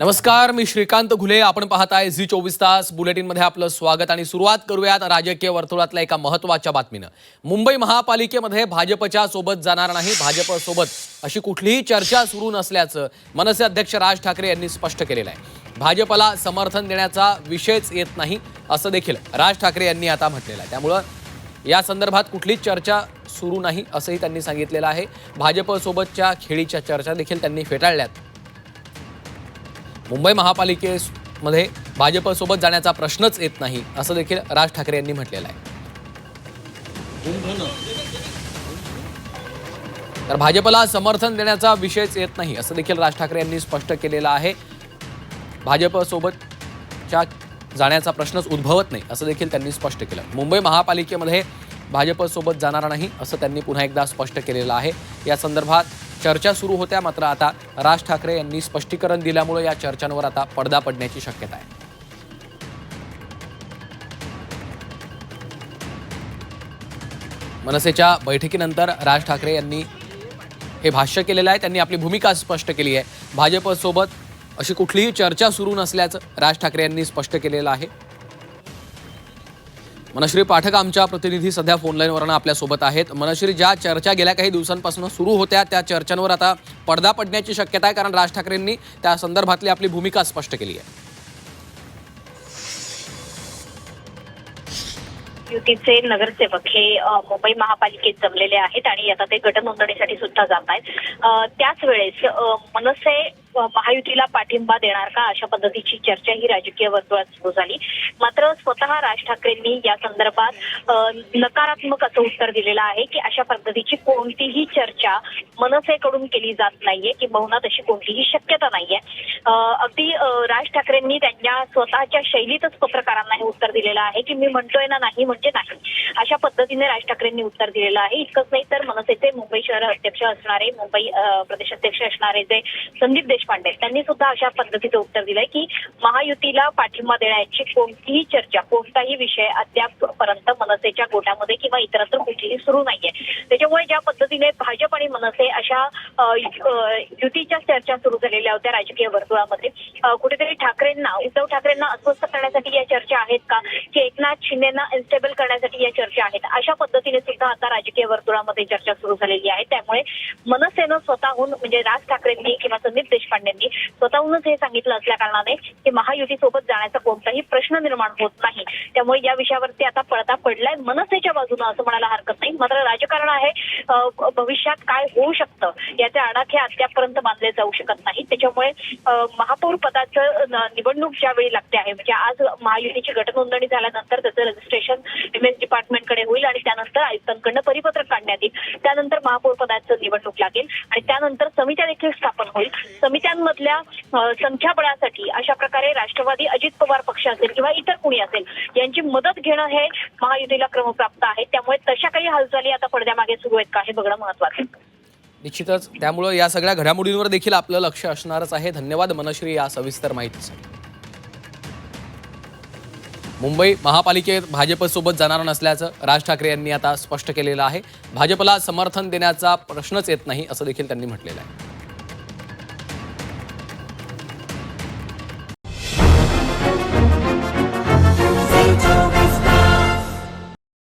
नमस्कार मी श्रीकांत घुले. आपण पाहताय झी चोवीस तास बुलेटिनमध्ये आपलं स्वागत आणि सुरुवात करूयात राजकीय वर्तुळातल्या एका महत्त्वाच्या बातमीनं. मुंबई महापालिकेमध्ये भाजपच्या सोबत जाणार नाही भाजपसोबत अशी कुठलीही चर्चा सुरू नसल्याचं मनसे अध्यक्ष राज ठाकरे यांनी स्पष्ट केलेलं आहे. भाजपला समर्थन देण्याचा विषयच येत नाही असं देखील राज ठाकरे यांनी आता म्हटलेलं आहे. त्यामुळं या संदर्भात कुठलीच चर्चा सुरू नाही असंही त्यांनी सांगितलेलं आहे. भाजपसोबतच्या खेळीच्या चर्चा देखील त्यांनी फेटाळल्यात. मुंबई महापालिकेमध्ये भाजपसोबत जाण्याचा प्रश्नच येत नाही असं देखील राज ठाकरे यांनी म्हटलेलं आहे. तर भाजपला समर्थन देण्याचा विषयच येत नाही असं देखील राज ठाकरे यांनी स्पष्ट केलेलं आहे. भाजपसोबतच्या जाण्याचा प्रश्नच उद्भवत नाही असं देखील त्यांनी स्पष्ट केलं. मुंबई महापालिकेमध्ये भाजपसोबत जाणार नाही असं त्यांनी पुन्हा एकदा स्पष्ट केलेलं आहे. या संदर्भात चर्चा सुरू होत्या मात्र आता राज ठाकरे यांनी स्पष्टीकरण दिल्यामुळे या चर्चांवर आता पडदा पडण्याची शक्यता आहे. मनसेच्या बैठकीनंतर राज ठाकरे यांनी हे भाष्य केलेलं आहे त्यांनी आपली भूमिका स्पष्ट केली आहे. भाजपसोबत अशी कुठलीही चर्चा सुरू नसल्याचं राज ठाकरे यांनी स्पष्ट केलेलं आहे. मनश्री पाठक आमच्या प्रतिनिधी सध्या फोनलाईनवरनं आपल्यासोबत आहेत. मनश्री ज्या चर्चा गेल्या काही दिवसांपासून सुरू होत्या त्या चर्चांवर आता पडदा पडण्याची शक्यता आहे कारण राज ठाकरेंनी त्या संदर्भातली आपली भूमिका स्पष्ट केली आहे. युतीचे नगरसेवक हे मुंबई महापालिकेत जमलेले आहेत आणि आता ते गटनोंदणीसाठी सुद्धा जात आहेत. त्याच वेळेस मनसे महायुतीला पाठिंबा देणार का अशा पद्धतीची चर्चा ही राजकीय वर्तुळात सुरू झाली. मात्र स्वतः राज ठाकरेंनी या संदर्भात नकारात्मक असं उत्तर दिलेलं आहे की अशा पद्धतीची कोणतीही चर्चा मनसेकडून केली जात नाहीये किंबहुना तशी कोणतीही शक्यता नाहीये. अगदी राज ठाकरेंनी त्यांच्या स्वतःच्या शैलीतच पत्रकारांना हे उत्तर दिलेलं आहे की मी म्हणतोय ना नाही म्हणजे नाही. अशा पद्धतीने राज ठाकरेंनी उत्तर दिलेलं आहे. इतकंच नाही तर मनसेचे मुंबई शहर अध्यक्ष असणारे मुंबई प्रदेश अध्यक्ष असणारे जे संदीप देशपांडे त्यांनी सुद्धा अशा पद्धतीचं उत्तर दिलंय की महायुतीला पाठिंबा देण्याची कोणतीही चर्चा कोणताही विषय अद्याप पर्यंत मनसेच्या गोटामध्ये किंवा इतरत्र कुठेही सुरू नाहीये. त्याच्यामुळे ज्या पद्धतीने भाजप आणि मनसे अशा युतीच्या चर्चा सुरू झालेल्या होत्या राजकीय वर्तुळामध्ये कुठेतरी ठाकरेंना उद्धव ठाकरेंना अस्वस्थ करण्यासाठी या चर्चा आहेत का? की एकनाथ शिंदेना इन्स्टेबल करण्यासाठी या चर्चा आहेत? अशा पद्धतीने सुद्धा आता राजकीय वर्तुळामध्ये चर्चा सुरू झालेली आहे. त्यामुळे मनसेनं स्वतःहून म्हणजे राज ठाकरेंनी किंवा संदीप देशपांडेंनी स्वतःहूनच हे सांगितलं असल्या कारणाने की महायुती सोबत जाण्याचा कोणताही प्रश्न निर्माण होत नाही. त्यामुळे या विषयावरती आता पडता पडलाय मनसेच्या बाजूनं असं म्हणायला हरकत नाही. मात्र राजकारण आहे भविष्यात काय होऊ शकतं याचे आडाखे अद्यापपर्यंत बांधले जाऊ शकत नाही त्याच्यामुळे महापौर पदाचं निवडणूक ज्यावेळी लागते आहे म्हणजे आज महायुतीची गटनोंदणी झाल्यानंतर त्याचं रजिस्ट्रेशन एम एस डिपार्टमेंटकडे होईल आणि त्यानंतर आयुक्तांकडनं परिपत्रक काढण्यात येईल. त्यानंतर महापौर पदाचं निवडणूक लागेल आणि त्यानंतर समित्या देखील स्थापन होईल. समिती अ, संख्याबळासाठी अशा प्रकारे राष्ट्रवादी अजित पवार पक्ष असेल किंवा इतर कुणी असेल यांची मदत घेणं हे महायुतीला क्रमप्राप्त आहे. त्यामुळे तशा काही हालचाली आता पडद्यामागे सुरू आहेत का हे बघणं महत्वाचं आहे. निश्चितच. त्यामुळं या सगळ्या घडामोडींवर देखील आपलं लक्ष असणारच आहे. धन्यवाद मनश्री या सविस्तर माहितीसाठी. मुंबई महापालिकेत भाजपसोबत जाणार नसल्याचं राज ठाकरे यांनी आता स्पष्ट केलेलं आहे. भाजपला समर्थन देण्याचा प्रश्नच येत नाही असं देखील त्यांनी म्हटलेलं आहे.